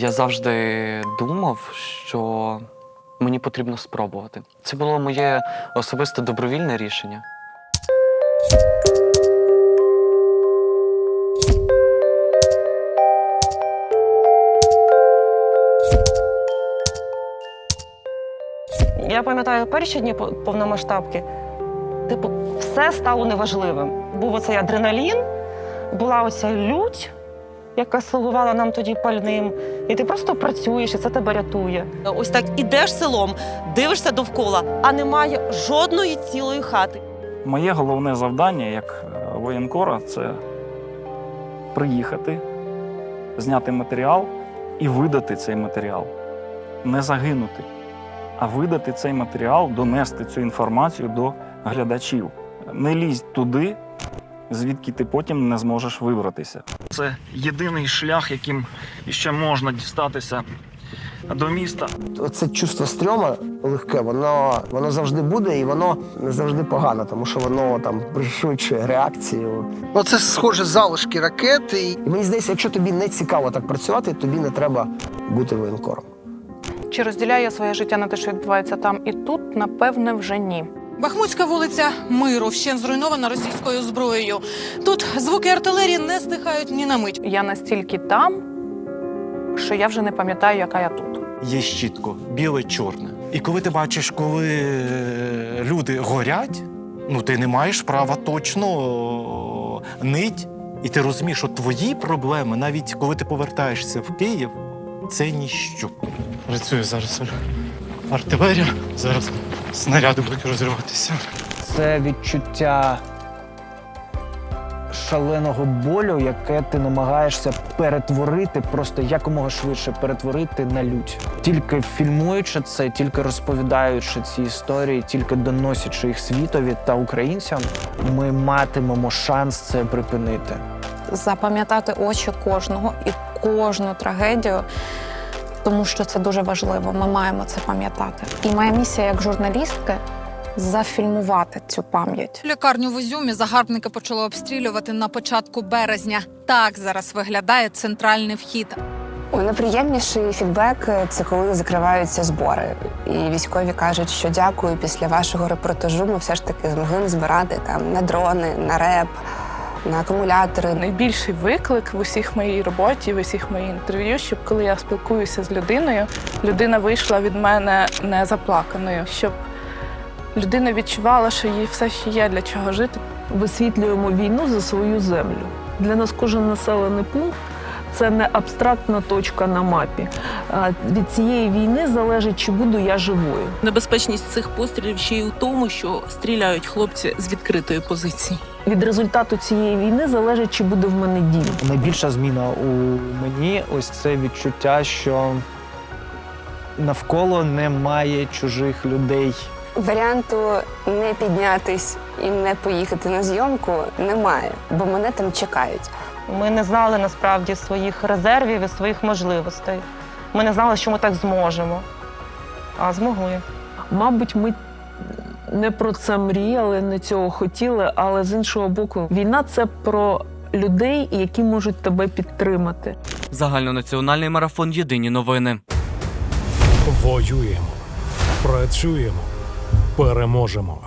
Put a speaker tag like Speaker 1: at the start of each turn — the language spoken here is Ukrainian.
Speaker 1: Я завжди думав, що мені потрібно спробувати. Це було моє особисте добровільне рішення.
Speaker 2: Я пам'ятаю перші дні повномасштабки. Типу, все стало неважливим. Був оцей адреналін, була оця лють, яка слугувала нам тоді пальним. І ти просто працюєш, і це тебе рятує. Ось так ідеш селом, дивишся довкола, а немає жодної цілої хати.
Speaker 3: Моє головне завдання як е, воєнкора це приїхати, зняти матеріал і видати цей матеріал. Не загинути, а видати цей матеріал, донести цю інформацію до глядачів. Не лізь туди, звідки ти потім не зможеш вибратися. Це єдиний шлях, яким ще можна дістатися до міста.
Speaker 4: Це чувство стрьома легке, воно, воно завжди буде, і воно не завжди погано, тому що воно там пришвидшує реакцію.
Speaker 5: Ну, це схоже залишки ракети. І
Speaker 4: І мені здається, якщо тобі не цікаво так працювати, тобі не треба бути воєнкором.
Speaker 6: Чи розділяю я своє життя на те, що відбувається там і тут? Напевне, вже ні.
Speaker 7: Бахмутська вулиця Миру вщен зруйнована російською зброєю. Тут звуки артилерії не стихають ні на мить.
Speaker 6: Я настільки там, що я вже не пам'ятаю, яка я тут.
Speaker 8: є чітко біле-чорне. І коли ти бачиш, коли е, люди горять, ну ти не маєш права точно нить, і ти розумієш, що твої проблеми, навіть коли ти повертаєшся в Київ, це ніщо. Працює зараз артилерія, зараз снаряди будуть розриватися.
Speaker 9: це відчуття шаленого болю, яке ти намагаєшся перетворити, просто якомога швидше перетворити на лють. Тільки фільмуючи це, тільки розповідаючи ці історії, тільки доносячи їх світові та українцям, ми матимемо шанс це припинити.
Speaker 10: запам'ятати очі кожного і кожну трагедію, тому що це дуже важливо. Ми маємо це пам'ятати. І моя місія як журналістки зафільмувати цю пам'ять.
Speaker 7: Лікарню в Ізюмі загарбники почали обстрілювати на початку березня. Так зараз виглядає центральний вхід.
Speaker 11: Ой, Найприємніший фідбек це коли закриваються збори. І військові кажуть, що дякую, після вашого репортажу ми все ж таки змогли збирати там на дрони, на реп, на акумулятори.
Speaker 6: Найбільший виклик в усіх моїй роботі, в усіх моїх інтерв'ю, щоб коли я спілкуюся з людиною, людина вийшла від мене не заплаканою, щоб людина відчувала, що їй все ще є для чого жити.
Speaker 2: Висвітлюємо війну за свою землю. Для нас кожен населений пункт це не абстрактна точка на мапі. Від цієї війни залежить, чи буду я живою.
Speaker 12: Небезпечність цих пострілів ще й у тому, що стріляють хлопці з відкритої позиції.
Speaker 2: Від результату цієї війни залежить, чи буде в мене дім.
Speaker 9: Найбільша зміна у мені ось це відчуття, що навколо немає чужих людей.
Speaker 11: Варіанту не піднятись і не поїхати на зйомку немає, бо мене там чекають.
Speaker 2: Ми не знали насправді своїх резервів і своїх можливостей. Ми не знали, що ми так зможемо. А змогли. Мабуть, ми не про це мріяли, не цього хотіли, але з іншого боку, війна це про людей, які можуть тебе підтримати.
Speaker 1: Загальнонаціональний марафон Єдині новини.
Speaker 13: Воюємо, працюємо, переможемо.